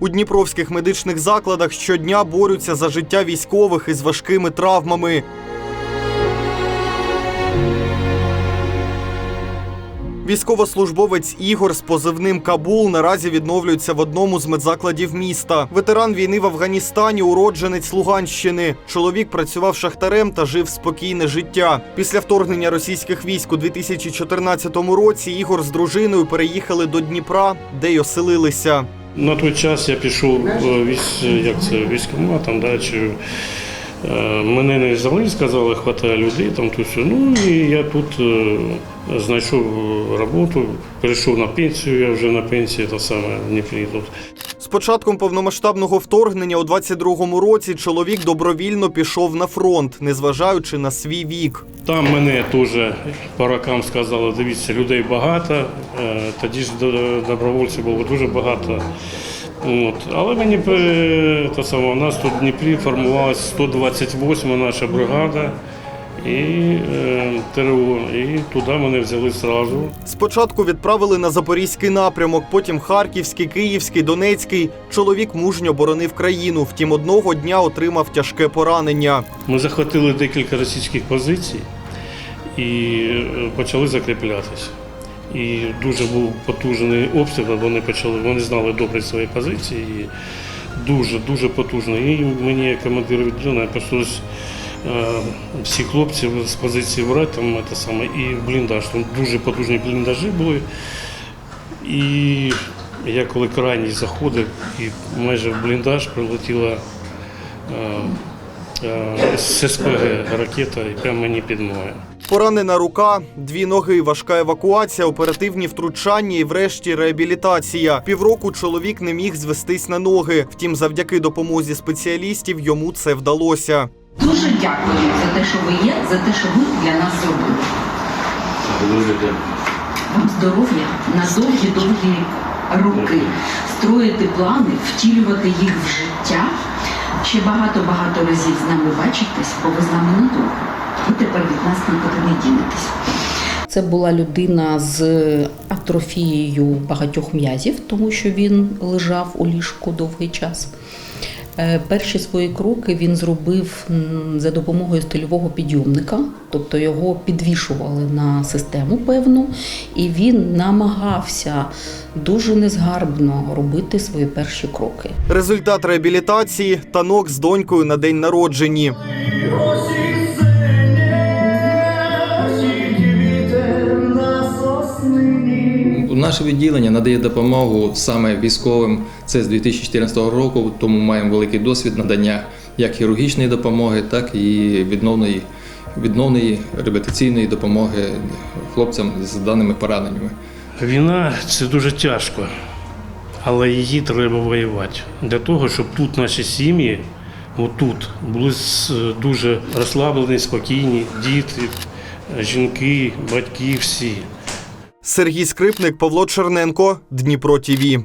У дніпровських медичних закладах щодня борються за життя військових із важкими травмами. Військовослужбовець Ігор з позивним Кабул наразі відновлюється в одному з медзакладів міста. Ветеран війни в Афганістані, уродженець Луганщини. Чоловік працював шахтарем та жив спокійне життя. Після вторгнення російських військ у 2014 році Ігор з дружиною переїхали до Дніпра, де й оселилися. На той час я пішов е, військ, як це, військоматом, да, чи, е, мене не взяли, сказали, хватає людей, там то все. Ну і я тут е, знайшов роботу, перейшов на пенсію, я вже на пенсії, та саме в Дніпрі тут. З початком повномасштабного вторгнення у 22-му році чоловік добровільно пішов на фронт, незважаючи на свій вік. Там мене теж по рокам сказали, дивіться, людей багато, е, тоді ж добровольців було дуже багато. От. Але мені е, те саме, у нас тут в Дніпрі формувалася 128 наша бригада і е, ТРО, і туди мене взяли одразу. Спочатку відправили на запорізький напрямок, потім Харківський, Київський, Донецький. Чоловік мужньо боронив країну. Втім, одного дня отримав тяжке поранення. Ми захватили декілька російських позицій і е, почали закріплятися. І дуже був потужний обстріл, вони почали, вони знали добре свої позиції. І дуже, дуже потужно. І мені, командир відділення, прийшлось е, всі хлопці з позиції брати, там, те саме, і бліндаж. Там дуже потужні бліндажі були. І я коли крайній заходив, і майже в бліндаж прилетіла е, е, з СПГ ракета і прямо мені під ноги. Поранена рука, дві ноги, важка евакуація, оперативні втручання і врешті реабілітація. Півроку чоловік не міг звестись на ноги. Втім, завдяки допомозі спеціалістів йому це вдалося. Дуже дякую за те, що ви є, за те, що ви для нас зробили. Вам здоров'я на довгі-довгі роки. Строїти плани, втілювати їх в життя. Ще багато-багато разів з нами бачитесь, бо ви з нами надовго. Ви тепер від нас нікуди не дінетесь. Це була людина з атрофією багатьох м'язів, тому що він лежав у ліжку довгий час. Е, Перші свої кроки він зробив за допомогою стильового підйомника, тобто його підвішували на систему певну, і він намагався дуже незгарбно робити свої перші кроки. Результат реабілітації танок з донькою на день народжені. Наше відділення надає допомогу саме військовим. Це з 2014 року, тому маємо великий досвід надання як хірургічної допомоги, так і відновної, відновної реабілітаційної допомоги хлопцям з даними пораненнями. Війна це дуже тяжко, але її треба воювати. Для того, щоб тут наші сім'ї, отут, були дуже розслаблені, спокійні, діти, жінки, батьки всі. Сергій Скрипник, Павло Черненко, Дніпро ТІВІ.